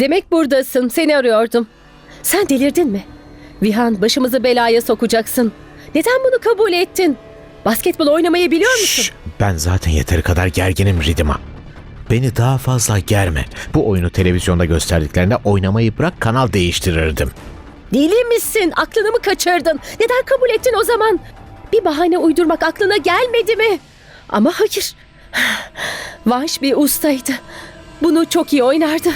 Demek buradasın. Seni arıyordum. Sen delirdin mi? Vihan başımızı belaya sokacaksın. Neden bunu kabul ettin? Basketbol oynamayı biliyor musun? Şşş, ben zaten yeteri kadar gerginim Ridima. Beni daha fazla germe. Bu oyunu televizyonda gösterdiklerinde oynamayı bırak kanal değiştirirdim. Deli misin? Aklını mı kaçırdın? Neden kabul ettin o zaman? Bir bahane uydurmak aklına gelmedi mi? Ama hayır. Vanş bir ustaydı. Bunu çok iyi oynardı.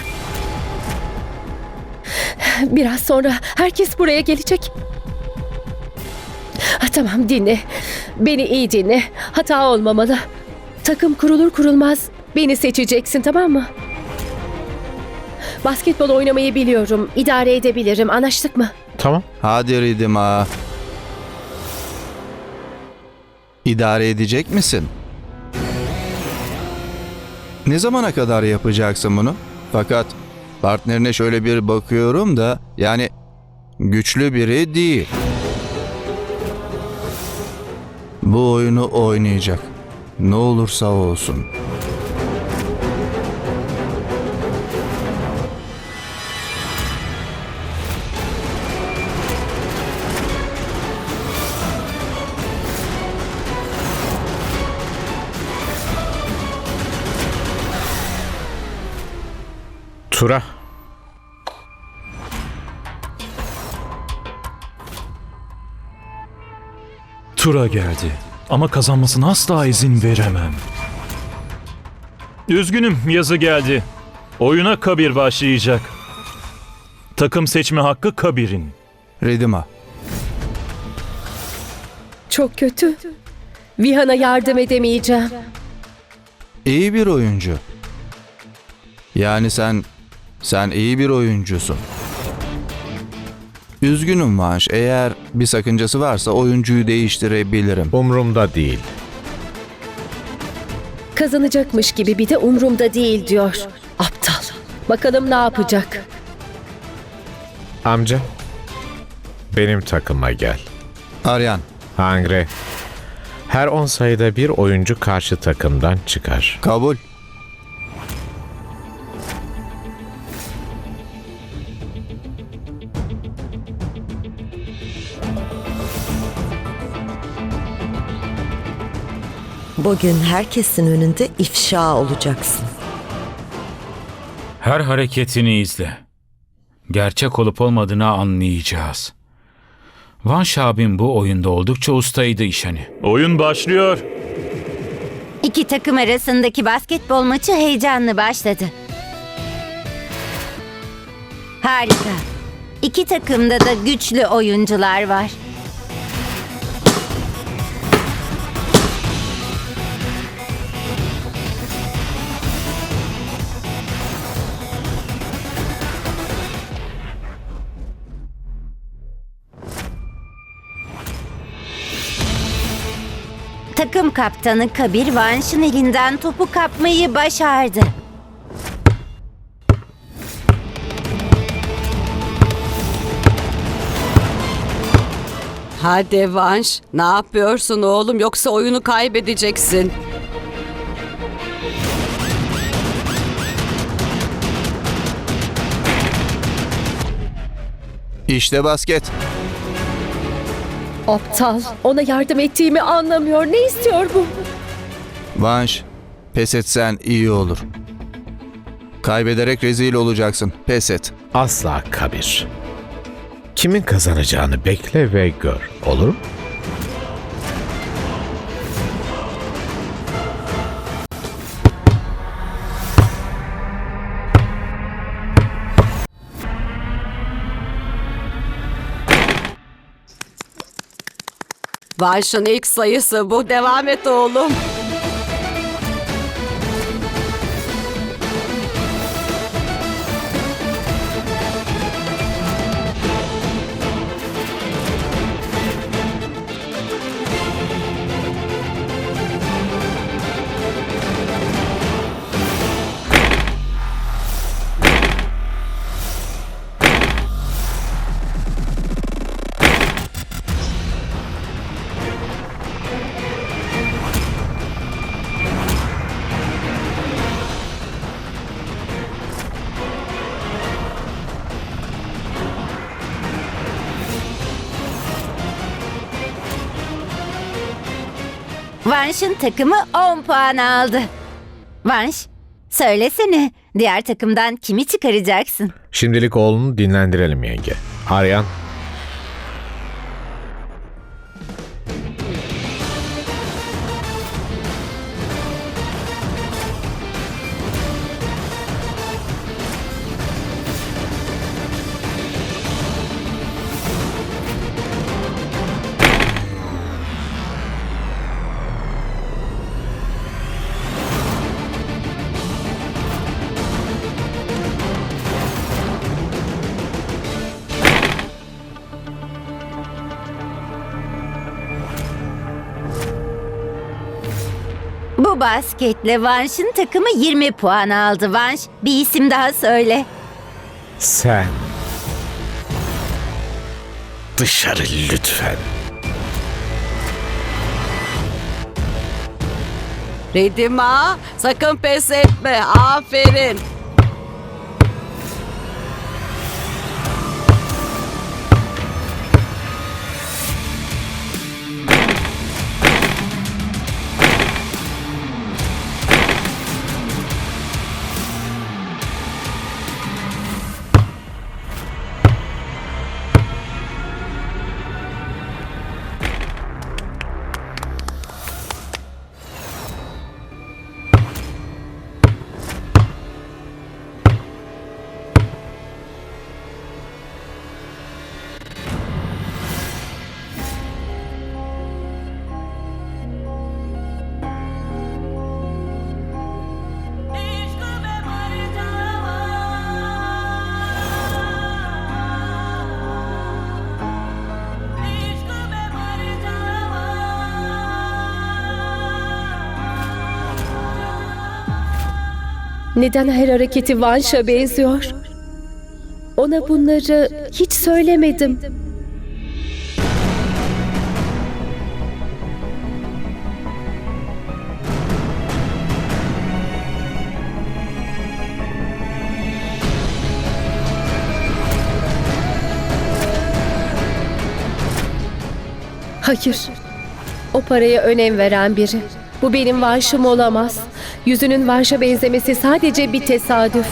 Biraz sonra herkes buraya gelecek. Ha, tamam dinle. Beni iyi dinle. Hata olmamalı. Takım kurulur kurulmaz beni seçeceksin tamam mı? Basketbol oynamayı biliyorum. İdare edebilirim. Anlaştık mı? Tamam. Hadi Ridima. İdare edecek misin? Ne zamana kadar yapacaksın bunu? Fakat partnerine şöyle bir bakıyorum da yani güçlü biri değil. Bu oyunu oynayacak. Ne olursa olsun. Tura. Tura geldi. Ama kazanmasına asla izin veremem. Üzgünüm yazı geldi. Oyuna Kabir başlayacak. Takım seçme hakkı Kabir'in. Ridima. Çok kötü. Vihan'a yardım edemeyeceğim. İyi bir oyuncu. Yani sen sen iyi bir oyuncusun. Üzgünüm Vanş. Eğer bir sakıncası varsa oyuncuyu değiştirebilirim. Umrumda değil. Kazanacakmış gibi bir de umrumda değil diyor. Aptal. Bakalım ne yapacak? Amca. Benim takıma gel. Aryan, Hangre. Her 10 sayıda bir oyuncu karşı takımdan çıkar. kabul. Bugün herkesin önünde ifşa olacaksın. Her hareketini izle. Gerçek olup olmadığını anlayacağız. Van Şabin bu oyunda oldukça ustaydı işeni. Oyun başlıyor. İki takım arasındaki basketbol maçı heyecanlı başladı. Harika. İki takımda da güçlü oyuncular var. Takım kaptanı Kabir Vanş'ın elinden topu kapmayı başardı. Hadi Vanş, ne yapıyorsun oğlum yoksa oyunu kaybedeceksin. İşte basket. Aptal. Ona yardım ettiğimi anlamıyor. Ne istiyor bu? Vanş, pes etsen iyi olur. Kaybederek rezil olacaksın. Pes et. Asla Kabir. Kimin kazanacağını bekle ve gör. Olur mu? Vanş'ın ilk sayısı bu. Devam et oğlum. Vanş'ın takımı 10 puan aldı. Vanş, söylesene diğer takımdan kimi çıkaracaksın? Şimdilik oğlunu dinlendirelim yenge. Aryan, basketle Vanş'ın takımı 20 puan aldı. Vanş, bir isim daha söyle. sen. Dışarı lütfen. Ridima sakın pes etme. Aferin. Neden her hareketi Vanş'a benziyor? Ona bunları hiç söylemedim. Hayır. O paraya önem veren biri. Bu benim Vanş'ım olamaz. Yüzünün Vanş'a benzemesi sadece bir tesadüf.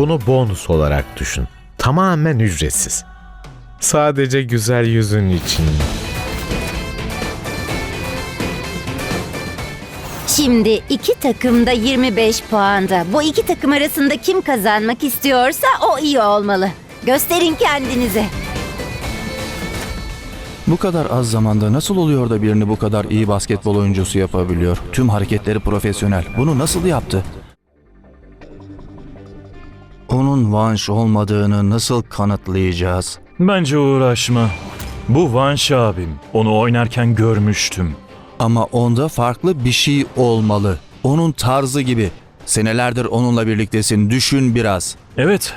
Bunu bonus olarak düşün. Tamamen ücretsiz. Sadece güzel yüzün için. Şimdi iki takım da 25 puanda. Bu iki takım arasında kim kazanmak istiyorsa o iyi olmalı. Gösterin kendinize. Bu kadar az zamanda nasıl oluyor da birini bu kadar iyi basketbol oyuncusu yapabiliyor? Tüm hareketleri profesyonel. Bunu nasıl yaptı? Onun Vanş olmadığını nasıl kanıtlayacağız? Bence uğraşma. Bu Vanş abim. Onu oynarken görmüştüm. Ama onda farklı bir şey olmalı. Onun tarzı gibi. Senelerdir onunla birliktesin. Düşün biraz. Evet,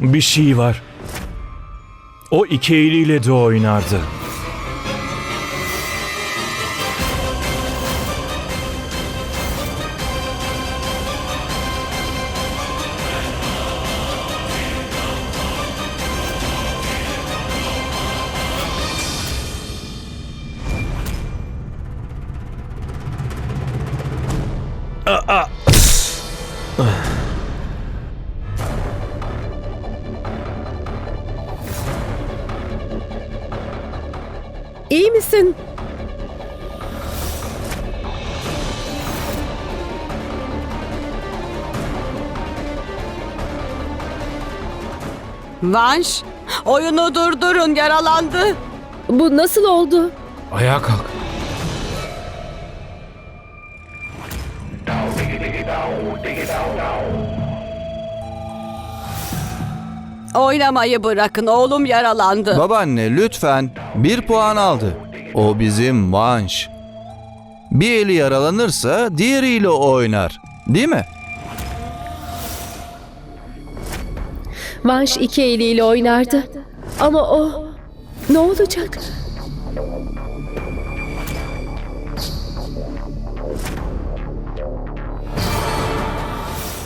bir şey var. O iki eliyle de oynardı. İyi misin? Vanş, oyunu durdurun yaralandı. Bu nasıl oldu? Ayağa kalk. Oynamayı bırakın oğlum yaralandı. Babaanne lütfen bir puan aldı. O bizim Vanş. Bir eli yaralanırsa diğeriyle oynar. Değil mi? Vanş iki eliyle oynardı. Ama o ne olacak?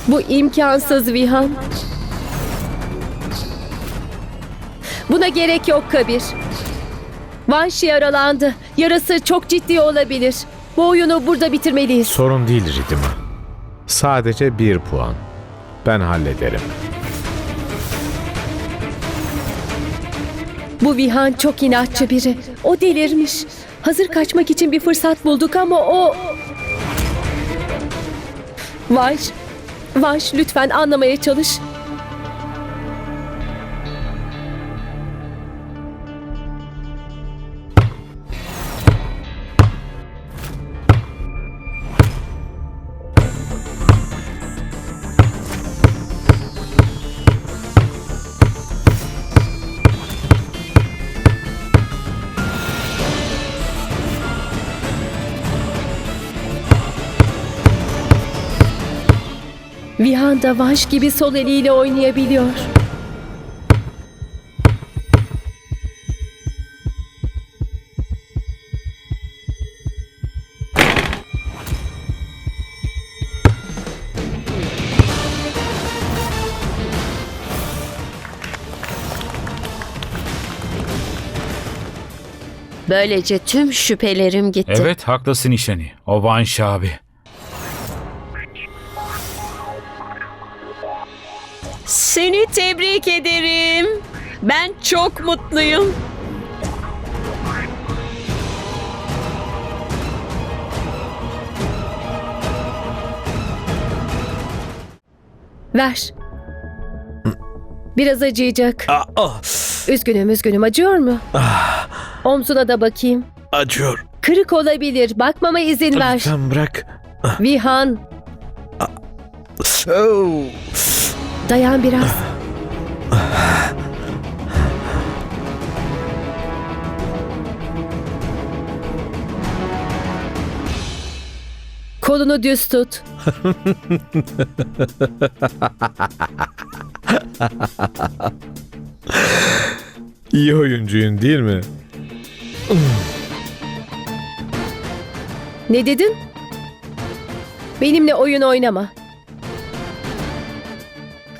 Bu imkansız Vihan. Buna gerek yok Kabir. Vanş yaralandı. Yarası çok ciddi olabilir. Bu oyunu burada bitirmeliyiz. Sorun değil Ridima. Sadece bir puan. Ben hallederim. Bu Vihan çok inatçı biri. O delirmiş. Hazır kaçmak için bir fırsat bulduk ama o... Vanş, Vanş lütfen anlamaya çalış. Vihan da Vanş gibi sol eliyle oynayabiliyor. Böylece tüm şüphelerim gitti. Evet haklısın işeni. O Vanş abi. Seni tebrik ederim. Ben çok mutluyum. Ver. Biraz acıyacak. Üzgünüm üzgünüm acıyor mu? Omzuna da bakayım. Acıyor. Kırık olabilir. Bakmama izin ver. Lütfen bırak. Vihan Oh. Dayan biraz. Kolunu düz tut. İyi oyuncuyum değil mi? Ne dedin? Benimle oyun oynama.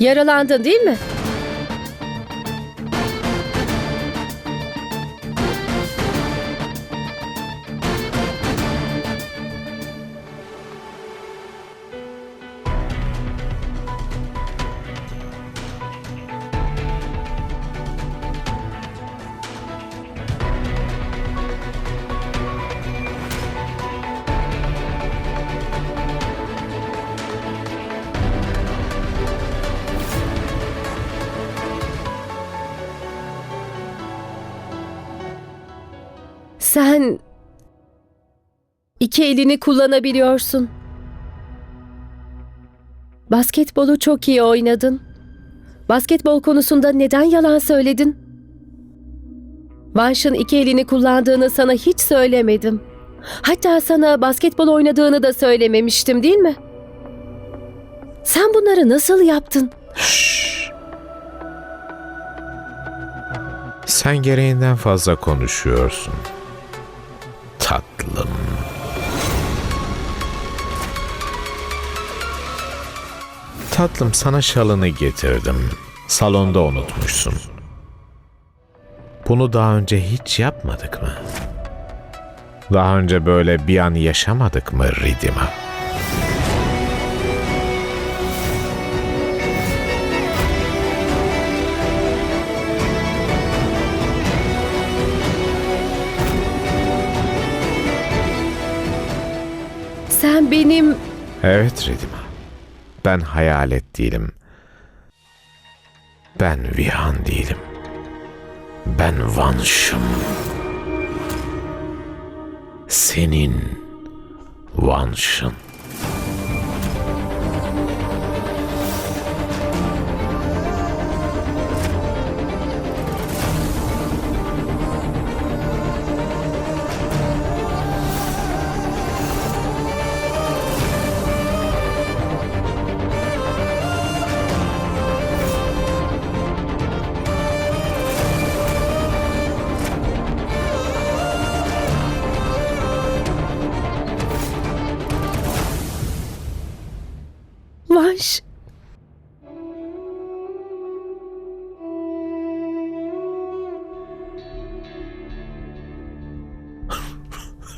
Yaralandın değil mi? İki elini kullanabiliyorsun. Basketbolu çok iyi oynadın. Basketbol konusunda neden yalan söyledin? Vanş'ın iki elini kullandığını sana hiç söylemedim. Hatta sana basketbol oynadığını da söylememiştim değil mi? Sen bunları nasıl yaptın? Sen gereğinden fazla konuşuyorsun. Tatlım. Tatlım sana şalını getirdim. Salonda unutmuşsun. Bunu daha önce hiç yapmadık mı? Daha önce böyle bir an yaşamadık mı Ridima? Sen benim... Evet Ridima. Ben hayalet değilim. Ben Vihan değilim. Ben Vanş'ım. Senin Vanş'ın.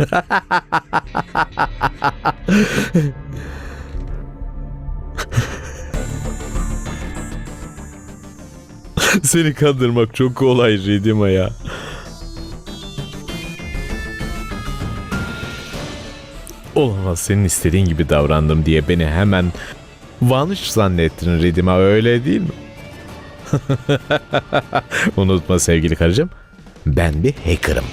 Seni kandırmak çok kolay Ridima ya. Olamaz senin istediğin gibi davrandım diye beni hemen Vanış zannettin Ridima öyle değil mi? Unutma sevgili karıcığım. Ben bir hacker'ım.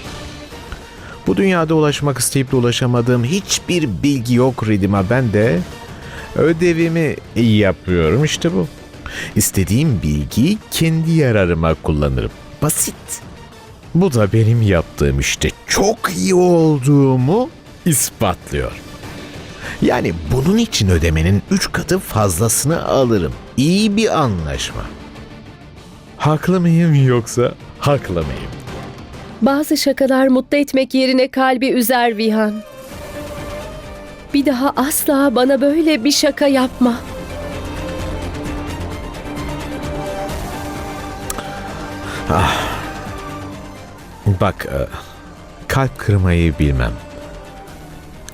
Bu dünyada ulaşmak isteyip de ulaşamadığım hiçbir bilgi yok Ridima. Ben de ödevimi iyi yapıyorum işte bu. İstediğim bilgiyi kendi yararıma kullanırım. Basit. Bu da benim yaptığım işte çok iyi olduğumu ispatlıyor. Yani bunun için ödemenin üç katı fazlasını alırım. İyi bir anlaşma. Haklı mıyım yoksa haklı mıyım? Bazı şakalar mutlu etmek yerine kalbi üzer Vihan. Bir daha asla bana böyle bir şaka yapma. Bak, e, kalp kırmayı bilmem.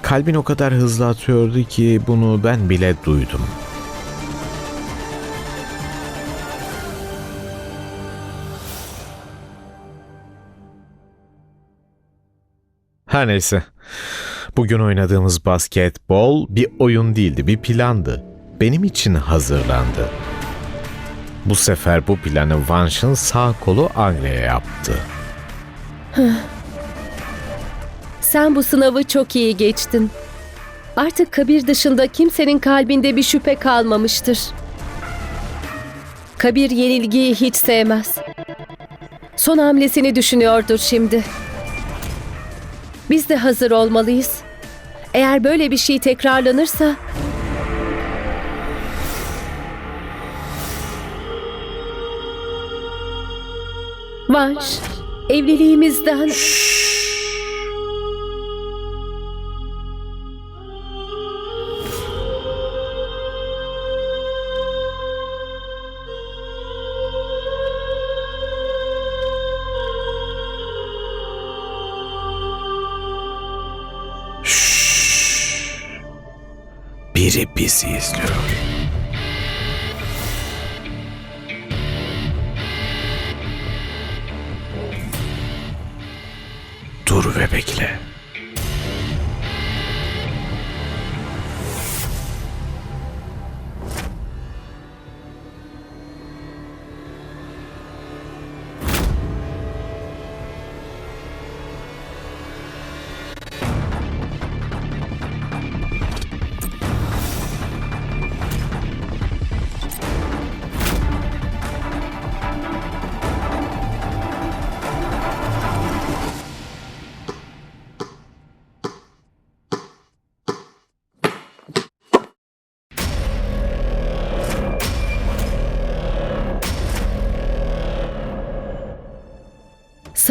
Kalbin o kadar hızlı atıyordu ki bunu ben bile duydum. Her neyse. Bugün oynadığımız basketbol bir oyun değildi, bir plandı. Benim için hazırlandı. Bu sefer bu planı Vanş'ın sağ kolu Angre'ye yaptı. Sen bu sınavı çok iyi geçtin. Artık Kabir dışında kimsenin kalbinde bir şüphe kalmamıştır. Kabir yenilgiyi hiç sevmez. Son hamlesini düşünüyordur şimdi. Biz de hazır olmalıyız. Eğer böyle bir şey tekrarlanırsa Vanş, evliliğimizden... Biri bizi izliyor.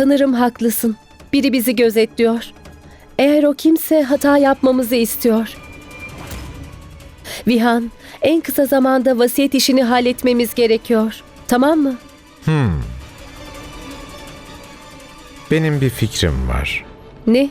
Sanırım haklısın. Biri bizi gözetliyor. Eğer o kimse hata yapmamızı istiyor. Vihan, en kısa zamanda vasiyet işini halletmemiz gerekiyor. Tamam mı? Benim bir fikrim var. Ne?